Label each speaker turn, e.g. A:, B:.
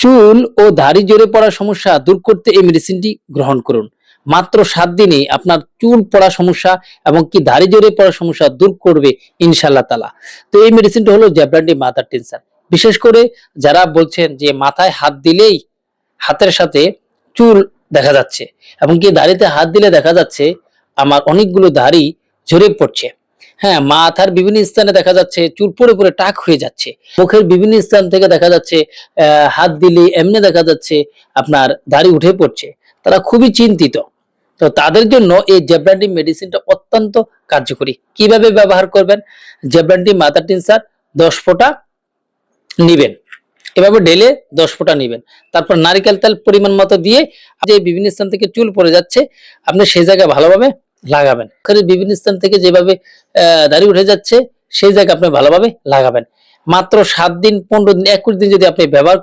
A: চুল ও দাড়ি জড়ে পড়ার সমস্যা দূর করতে এই মেডিসিনটি গ্রহণ করুন। মাত্র সাত দিনে আপনার চুল পড়া সমস্যা এবং কি দাড়ি জড়ে পড়ার সমস্যা দূর করবে ইনশাল্লাহ তালা তো এই মেডিসিনটা হলো জ্যাব্রান্ডি মাথার টেনশন বিশেষ করে যারা বলছেন যে মাথায় হাত দিলেই হাতের সাথে চুল দেখা যাচ্ছে এবং কি দাড়িতে হাত দিলে দেখা যাচ্ছে, আমার অনেকগুলো দাড়ি ঝরে পড়ছে। হ্যাঁ মাথার বিভিন্ন স্থানে দেখা যাচ্ছে চুল পড়ে পড়ে টাক হয়ে যাচ্ছে। মুখের বিভিন্ন স্থান থেকে দেখা যাচ্ছে হাত দিলে এমনি দেখা যাচ্ছে আপনার দাড়ি উঠে পড়ছে। তারা খুবই চিন্তিত। তো তাদের জন্য এই জেব্রান্ডি মেডিসিনটা অত্যন্ত কার্যকরী। কীভাবে ব্যবহার করবেন? জেব্রান্ডি মাথার টিনসার দশ ফোঁটা নিবেন। এভাবে ডেলে দশ ফোঁটা নিবেন। তারপর নারিকেল তেল পরিমাণ মতো দিয়ে যে বিভিন্ন স্থান থেকে চুল পড়ে যাচ্ছে, আপনি সেই জায়গায় ভালোভাবে লাগাবেন। মুখের বিভিন্ন স্থান থেকে যেভাবে আহ, দাড়ি উঠে যাচ্ছে সেই জায়গায় আপনি ভালোভাবে লাগাবেন। মাত্র সাত দিন পনেরো দিন একুশ দিন যদি আপনি ব্যবহার